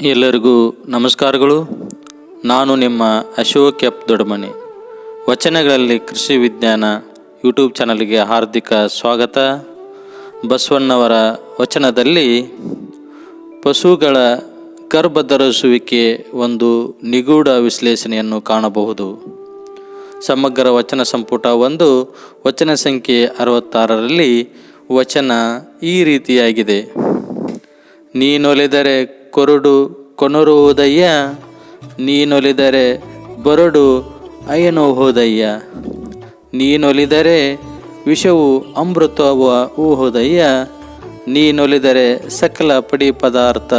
ಎಲ್ಲರಿಗೂ ನಮಸ್ಕಾರಗಳು. ನಾನು ನಿಮ್ಮ ಅಶೋಕ್ ಎಪ್ ದೊಡ್ಡಮನಿ. ವಚನಗಳಲ್ಲಿ ಕೃಷಿ ವಿಜ್ಞಾನ ಯೂಟ್ಯೂಬ್ ಚಾನಲ್ಗೆ ಹಾರ್ದಿಕ ಸ್ವಾಗತ. ಬಸವಣ್ಣವರ ವಚನದಲ್ಲಿ ಪಶುಗಳ ಗರ್ಭಧರಿಸುವಿಕೆ ಒಂದು ನಿಗೂಢ ವಿಶ್ಲೇಷಣೆಯನ್ನು ಕಾಣಬಹುದು. ಸಮಗ್ರ ವಚನ ಸಂಪುಟ ಒಂದು, ವಚನ ಸಂಖ್ಯೆ ಅರವತ್ತಾರರಲ್ಲಿ ವಚನ ಈ ರೀತಿಯಾಗಿದೆ. ನೀನೊಲಿದರೆ ಕೊರಡು ಕೊನರುವುದಯ್ಯ ನೀನೊಲಿದರೆ ಬರಡು ಅಯನೋಹೋದಯ್ಯ ನೀನೊಲಿದರೆ ವಿಷವು ಅಮೃತವ ಊಹೋದಯ್ಯ ನೀನೊಲಿದರೆ ಸಕಲ ಪಡಿ ಪದಾರ್ಥ,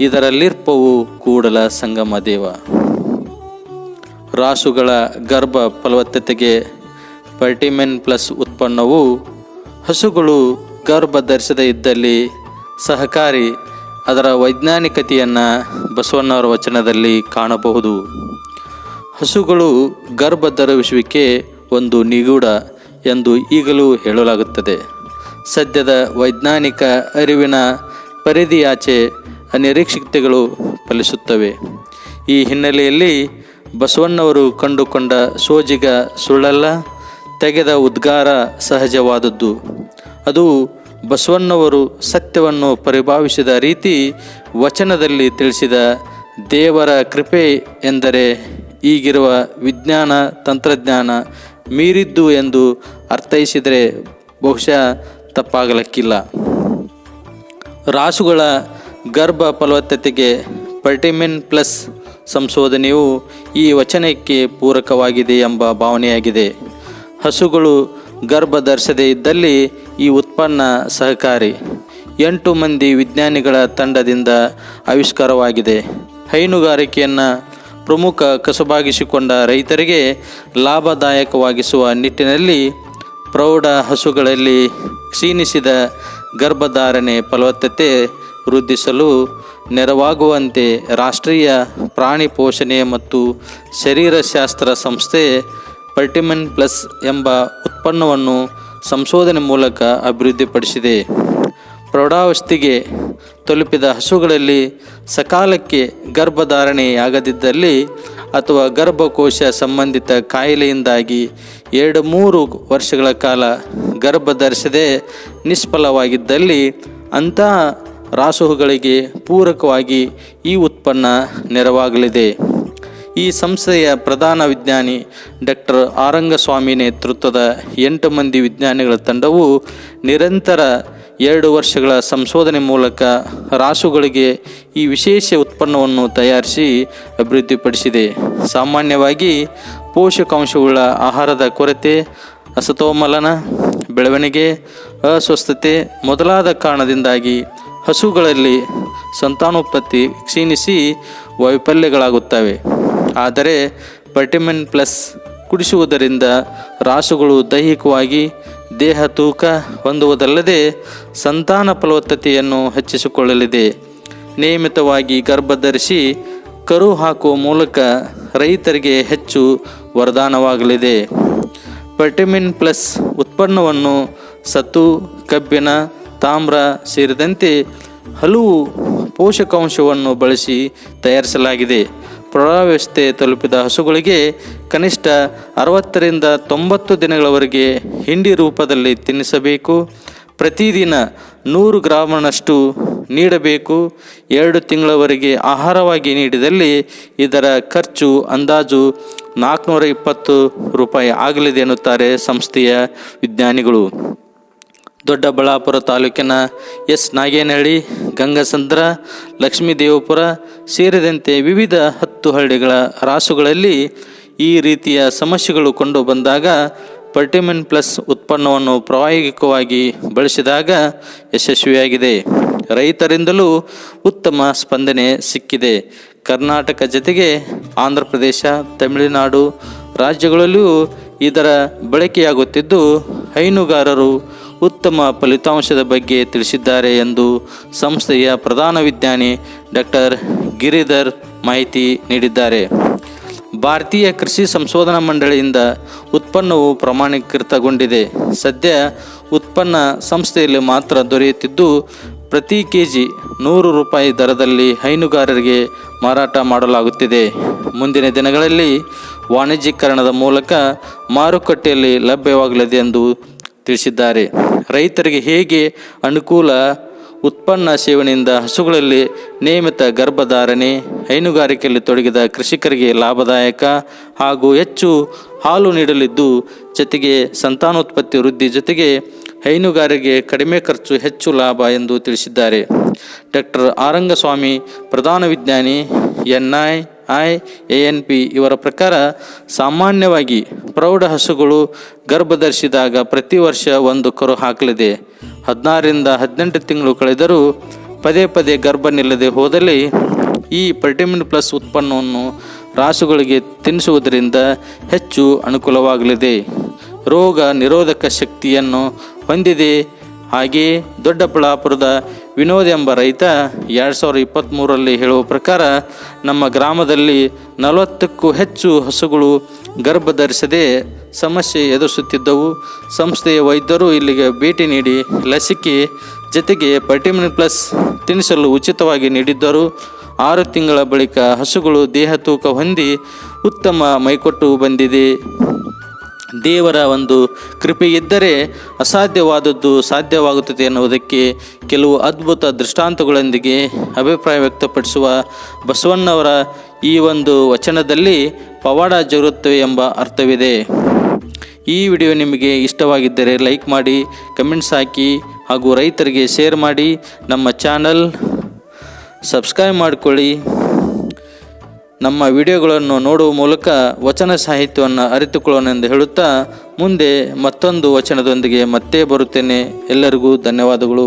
ಇದರಲ್ಲಿರ್ಪವು ಕೂಡಲ ಸಂಗಮ ದೇವ. ರಾಸುಗಳ ಗರ್ಭ ಫಲವತ್ತತೆಗೆ ಪರ್ಟಿಮೆನ್ ಪ್ಲಸ್ ಉತ್ಪನ್ನವು ಹಸುಗಳು ಗರ್ಭ ಧರಿಸದೇ ಇದ್ದಲ್ಲಿ ಸಹಕಾರಿ ಅದರ ವೈಜ್ಞಾನಿಕತೆಯನ್ನು ಬಸವಣ್ಣವರ ವಚನದಲ್ಲಿ ಕಾಣಬಹುದು. ಹಸುಗಳು ಗರ್ಭ ಧರಿಸುವಿಕೆ ಒಂದು ನಿಗೂಢ ಎಂದು ಈಗಲೂ ಹೇಳಲಾಗುತ್ತದೆ. ಸದ್ಯದ ವೈಜ್ಞಾನಿಕ ಅರಿವಿನ ಪರಿಧಿಯಾಚೆ ಅನಿರೀಕ್ಷಿತಗಳು ಫಲಿಸುತ್ತವೆ. ಈ ಹಿನ್ನೆಲೆಯಲ್ಲಿ ಬಸವಣ್ಣವರು ಕಂಡುಕೊಂಡ ಸೋಜಿಗ ಸುಳ್ಳಲ್ಲ, ತೆಗೆದ ಉದ್ಗಾರ ಸಹಜವಾದದ್ದು. ಅದು ಬಸವಣ್ಣವರು ಸತ್ಯವನ್ನು ಪರಿಭಾವಿಸಿದ ರೀತಿ ವಚನದಲ್ಲಿ ತಿಳಿಸಿದ ದೇವರ ಕೃಪೆ ಎಂದರೆ ಈಗಿರುವ ವಿಜ್ಞಾನ, ತಂತ್ರಜ್ಞಾನ ಮೀರಿದ್ದು ಎಂದು ಅರ್ಥೈಸಿದರೆ ಬಹುಶಃ ತಪ್ಪಾಗಲಕ್ಕಿಲ್ಲ. ರಾಸುಗಳ ಗರ್ಭ ಫಲವತ್ತತೆಗೆ ಪರ್ಟಿಮಿನ್ ಪ್ಲಸ್ ಸಂಶೋಧನೆಯು ಈ ವಚನಕ್ಕೆ ಪೂರಕವಾಗಿದೆ ಎಂಬ ಭಾವನೆಯಾಗಿದೆ. ಹಸುಗಳು ಗರ್ಭ ಧರಿಸದೇ ಇದ್ದಲ್ಲಿ ಉತ್ಪನ್ನ ಸಹಕಾರಿ ಎಂಟು ಮಂದಿ ವಿಜ್ಞಾನಿಗಳ ತಂಡದಿಂದ ಆವಿಷ್ಕಾರವಾಗಿದೆ. ಹೈನುಗಾರಿಕೆಯನ್ನು ಪ್ರಮುಖ ಕಸುಬಾಗಿಸಿಕೊಂಡ ರೈತರಿಗೆ ಲಾಭದಾಯಕವಾಗಿಸುವ ನಿಟ್ಟಿನಲ್ಲಿ ಪ್ರೌಢ ಹಸುಗಳಲ್ಲಿ ಕ್ಷೀಣಿಸಿದ ಗರ್ಭಧಾರಣೆ ಫಲವತ್ತತೆ ವೃದ್ಧಿಸಲು ನೆರವಾಗುವಂತೆ ರಾಷ್ಟ್ರೀಯ ಪ್ರಾಣಿ ಪೋಷಣೆ ಮತ್ತು ಶರೀರಶಾಸ್ತ್ರ ಸಂಸ್ಥೆ ಪರ್ಟಿಮನ್ ಪ್ಲಸ್ ಎಂಬ ಉತ್ಪನ್ನವನ್ನು ಸಂಶೋಧನೆ ಮೂಲಕ ಅಭಿವೃದ್ಧಿಪಡಿಸಿದೆ. ಪ್ರೌಢಾವಸ್ಥೆಗೆ ತಲುಪಿದ ಹಸುಗಳಲ್ಲಿ ಸಕಾಲಕ್ಕೆ ಗರ್ಭಧಾರಣೆಯಾಗದಿದ್ದಲ್ಲಿ ಅಥವಾ ಗರ್ಭಕೋಶ ಸಂಬಂಧಿತ ಕಾಯಿಲೆಯಿಂದಾಗಿ ಎರಡು ಮೂರು ವರ್ಷಗಳ ಕಾಲ ಗರ್ಭ ಧರಿಸದೆ ನಿಷ್ಫಲವಾಗಿದ್ದಲ್ಲಿ ಅಂತಹ ರಾಸುಹುಗಳಿಗೆ ಪೂರಕವಾಗಿ ಈ ಉತ್ಪನ್ನ ನೆರವಾಗಲಿದೆ. ಈ ಸಂಸ್ಥೆಯ ಪ್ರಧಾನ ವಿಜ್ಞಾನಿ ಡಾಕ್ಟರ್ ಆರಂಗಸ್ವಾಮಿ ನೇತೃತ್ವದ ಎಂಟು ಮಂದಿ ವಿಜ್ಞಾನಿಗಳ ತಂಡವು ನಿರಂತರ ಎರಡು ವರ್ಷಗಳ ಸಂಶೋಧನೆ ಮೂಲಕ ರಾಸುಗಳಿಗೆ ಈ ವಿಶೇಷ ಉತ್ಪನ್ನವನ್ನು ತಯಾರಿಸಿ ಅಭಿವೃದ್ಧಿಪಡಿಸಿದೆ. ಸಾಮಾನ್ಯವಾಗಿ ಪೋಷಕಾಂಶವುಳ್ಳ ಆಹಾರದ ಕೊರತೆ, ಅಸತೋಮಲನ, ಬೆಳವಣಿಗೆ, ಅಸ್ವಸ್ಥತೆ ಮೊದಲಾದ ಕಾರಣದಿಂದಾಗಿ ಹಸುಗಳಲ್ಲಿ ಸಂತಾನೋತ್ಪತ್ತಿ ಕ್ಷೀಣಿಸಿ ವೈಫಲ್ಯಗಳಾಗುತ್ತವೆ ಆದರೆ ವಿಟಮಿನ್ ಪ್ಲಸ್ ಕುಡಿಸುವುದರಿಂದ ರಾಸುಗಳು ದೈಹಿಕವಾಗಿ ದೇಹ ತೂಕ ಹೊಂದುವುದಲ್ಲದೆ ಸಂತಾನ ಫಲವತ್ತತೆಯನ್ನು ಹೆಚ್ಚಿಸಿಕೊಳ್ಳಲಿದೆ. ನಿಯಮಿತವಾಗಿ ಗರ್ಭಧರಿಸಿ ಕರು ಹಾಕುವ ಮೂಲಕ ರೈತರಿಗೆ ಹೆಚ್ಚು ವರದಾನವಾಗಲಿದೆ. ವಿಟಮಿನ್ ಪ್ಲಸ್ ಉತ್ಪನ್ನವನ್ನು ಸತ್ತು, ಕಬ್ಬಿಣ, ತಾಮ್ರ ಸೇರಿದಂತೆ ಹಲವು ಪೋಷಕಾಂಶವನ್ನು ಬಳಸಿ ತಯಾರಿಸಲಾಗಿದೆ. ಪ್ರೌಢಾವಸ್ಥೆ ತಲುಪಿದ ಹಸುಗಳಿಗೆ ಕನಿಷ್ಠ ಅರವತ್ತರಿಂದ ತೊಂಬತ್ತು ದಿನಗಳವರೆಗೆ ಹಿಂಡಿ ರೂಪದಲ್ಲಿ ತಿನ್ನಿಸಬೇಕು. ಪ್ರತಿದಿನ ನೂರು ಗ್ರಾಮನಷ್ಟು ನೀಡಬೇಕು. ಎರಡು ತಿಂಗಳವರೆಗೆ ಆಹಾರವಾಗಿ ನೀಡಿದಲ್ಲಿ ಇದರ ಖರ್ಚು ಅಂದಾಜು ನಾಲ್ಕುನೂರ ಇಪ್ಪತ್ತು ರೂಪಾಯಿ ಆಗಲಿದೆ ಎನ್ನುತ್ತಾರೆ ಸಂಸ್ಥೆಯ ವಿಜ್ಞಾನಿಗಳು. ದೊಡ್ಡಬಳ್ಳಾಪುರ ತಾಲೂಕಿನ ಎಸ್. ನಾಗೇನಹಳ್ಳಿ, ಗಂಗಸಂದ್ರ ಲಕ್ಷ್ಮೀದೇವಪುರ ಸೇರಿದಂತೆ ವಿವಿಧ ಹತ್ತು ಹಳ್ಳಿಗಳ ರಾಸುಗಳಲ್ಲಿ ಈ ರೀತಿಯ ಸಮಸ್ಯೆಗಳು ಕಂಡು ಬಂದಾಗ ಪರ್ಟಿಮಿನ್ ಪ್ಲಸ್ ಉತ್ಪನ್ನವನ್ನು ಪ್ರಾಯೋಗಿಕವಾಗಿ ಬಳಸಿದಾಗ ಯಶಸ್ವಿಯಾಗಿದೆ. ರೈತರಿಂದಲೂ ಉತ್ತಮ ಸ್ಪಂದನೆ ಸಿಕ್ಕಿದೆ. ಕರ್ನಾಟಕ ಜೊತೆಗೆ ಆಂಧ್ರ ಪ್ರದೇಶ, ತಮಿಳುನಾಡು ರಾಜ್ಯಗಳಲ್ಲೂ ಇದರ ಬಳಕೆಯಾಗುತ್ತಿದ್ದು, ಹೈನುಗಾರರು ಉತ್ತಮ ಫಲಿತಾಂಶದ ಬಗ್ಗೆ ತಿಳಿಸಿದ್ದಾರೆ ಎಂದು ಸಂಸ್ಥೆಯ ಪ್ರಧಾನ ವಿಜ್ಞಾನಿ ಡಾಕ್ಟರ್ ಗಿರಿಧರ್ ಮಾಹಿತಿ ನೀಡಿದ್ದಾರೆ. ಭಾರತೀಯ ಕೃಷಿ ಸಂಶೋಧನಾ ಮಂಡಳಿಯಿಂದ ಉತ್ಪನ್ನವು ಪ್ರಮಾಣೀಕೃತಗೊಂಡಿದೆ. ಸದ್ಯ ಉತ್ಪನ್ನ ಸಂಸ್ಥೆಯಲ್ಲಿ ಮಾತ್ರ ದೊರೆಯುತ್ತಿದ್ದು, ಪ್ರತಿ ಕೆ ಜಿ ನೂರು ರೂಪಾಯಿ ದರದಲ್ಲಿ ಹೈನುಗಾರರಿಗೆ ಮಾರಾಟ ಮಾಡಲಾಗುತ್ತಿದೆ. ಮುಂದಿನ ದಿನಗಳಲ್ಲಿ ವಾಣಿಜ್ಯೀಕರಣದ ಮೂಲಕ ಮಾರುಕಟ್ಟೆಯಲ್ಲಿ ಲಭ್ಯವಾಗಲಿದೆ ಎಂದು ತಿಳಿಸಿದ್ದಾರೆ. ರೈತರಿಗೆ ಹೇಗೆ ಅನುಕೂಲ ಉತ್ಪನ್ನ ಸೇವನೆಯಿಂದ ಹಸುಗಳಲ್ಲಿ ನಿಯಮಿತ ಗರ್ಭಧಾರಣೆ, ಹೈನುಗಾರಿಕೆಯಲ್ಲಿ ತೊಡಗಿದ ಕೃಷಿಕರಿಗೆ ಲಾಭದಾಯಕ ಹಾಗೂ ಹೆಚ್ಚು ಹಾಲು ನೀಡಲಿದ್ದು ಜೊತೆಗೆ ಸಂತಾನೋತ್ಪತ್ತಿ ವೃದ್ಧಿ ಜೊತೆಗೆ ಹೈನುಗಾರಿಕೆ ಕಡಿಮೆ ಖರ್ಚು ಹೆಚ್ಚು ಲಾಭ ಎಂದು ತಿಳಿಸಿದ್ದಾರೆ. ಡಾಕ್ಟರ್ ಆರಂಗಸ್ವಾಮಿ, ಪ್ರಧಾನ ವಿಜ್ಞಾನಿ N I A N P ಇವರ ಪ್ರಕಾರ ಸಾಮಾನ್ಯವಾಗಿ ಪ್ರೌಢ ಹಸುಗಳು ಗರ್ಭಧರಿಸಿದಾಗ ಪ್ರತಿ ವರ್ಷ ಒಂದು ಕರು ಹಾಕಲಿದೆ. ಹದಿನಾರರಿಂದ ಹದಿನೆಂಟು ತಿಂಗಳು ಕಳೆದರೂ ಪದೇ ಪದೇ ಗರ್ಭ ನಿಲ್ಲದೆ ಹೋದಲ್ಲಿ ಈ ಪರ್ಟಿಮಿನ್ ಪ್ಲಸ್ ಉತ್ಪನ್ನವನ್ನು ರಾಸುಗಳಿಗೆ ತಿನ್ನಿಸುವುದರಿಂದ ಹೆಚ್ಚು ಅನುಕೂಲವಾಗಲಿದೆ. ರೋಗ ನಿರೋಧಕ ಶಕ್ತಿಯನ್ನು ಹೊಂದಿದೆ. ಹಾಗೆಯೇ ದೊಡ್ಡಬಳ್ಳಾಪುರದ ವಿನೋದ್ ಎಂಬ ರೈತ ಎರಡು ಸಾವಿರದ ಇಪ್ಪತ್ತ್ಮೂರಲ್ಲಿ ಹೇಳುವ ಪ್ರಕಾರ ನಮ್ಮ ಗ್ರಾಮದಲ್ಲಿ ನಲವತ್ತಕ್ಕೂ ಹೆಚ್ಚು ಹಸುಗಳು ಗರ್ಭ ಧರಿಸದೆ ಸಮಸ್ಯೆ ಎದುರಿಸುತ್ತಿದ್ದವು. ಸಂಸ್ಥೆಯ ವೈದ್ಯರು ಇಲ್ಲಿಗೆ ಭೇಟಿ ನೀಡಿ ಲಸಿಕೆ ಜೊತೆಗೆ ಪರ್ಟಿಮಿನ್ ಪ್ಲಸ್ ತಿನ್ನಿಸಲು ಉಚಿತವಾಗಿ ನೀಡಿದ್ದರು. ಆರು ತಿಂಗಳ ಬಳಿಕ ಹಸುಗಳು ದೇಹ ತೂಕ ಹೊಂದಿ ಉತ್ತಮ ಮೈಕೊಟ್ಟು ಬಂದಿದೆ. ದೇವರ ಒಂದು ಕೃಪೆ ಇದ್ದರೆ ಅಸಾಧ್ಯವಾದದ್ದು ಸಾಧ್ಯವಾಗುತ್ತದೆ ಎನ್ನುವುದಕ್ಕೆ ಕೆಲವು ಅದ್ಭುತ ದೃಷ್ಟಾಂತಗಳೊಂದಿಗೆ ಅಭಿಪ್ರಾಯ ವ್ಯಕ್ತಪಡಿಸುವ ಬಸವಣ್ಣವರ ಈ ಒಂದು ವಚನದಲ್ಲಿ ಪವಾಡ ಜರುತ್ತವೆ ಎಂಬ ಅರ್ಥವಿದೆ. ಈ ವಿಡಿಯೋ ನಿಮಗೆ ಇಷ್ಟವಾಗಿದ್ದರೆ ಲೈಕ್ ಮಾಡಿ, ಕಮೆಂಟ್ಸ್ ಹಾಕಿ ಹಾಗೂ ರೈತರಿಗೆ ಶೇರ್ ಮಾಡಿ ನಮ್ಮ ಚಾನಲ್ ಸಬ್ಸ್ಕ್ರೈಬ್ ಮಾಡಿಕೊಳ್ಳಿ. ನಮ್ಮ ವಿಡಿಯೋಗಳನ್ನು ನೋಡುವ ಮೂಲಕ ವಚನ ಸಾಹಿತ್ಯವನ್ನು ಅರಿತುಕೊಳ್ಳೋಣ ಎಂದು ಹೇಳುತ್ತಾ ಮುಂದೆ ಮತ್ತೊಂದು ವಚನದೊಂದಿಗೆ ಮತ್ತೆ ಬರುತ್ತೇನೆ. ಎಲ್ಲರಿಗೂ ಧನ್ಯವಾದಗಳು.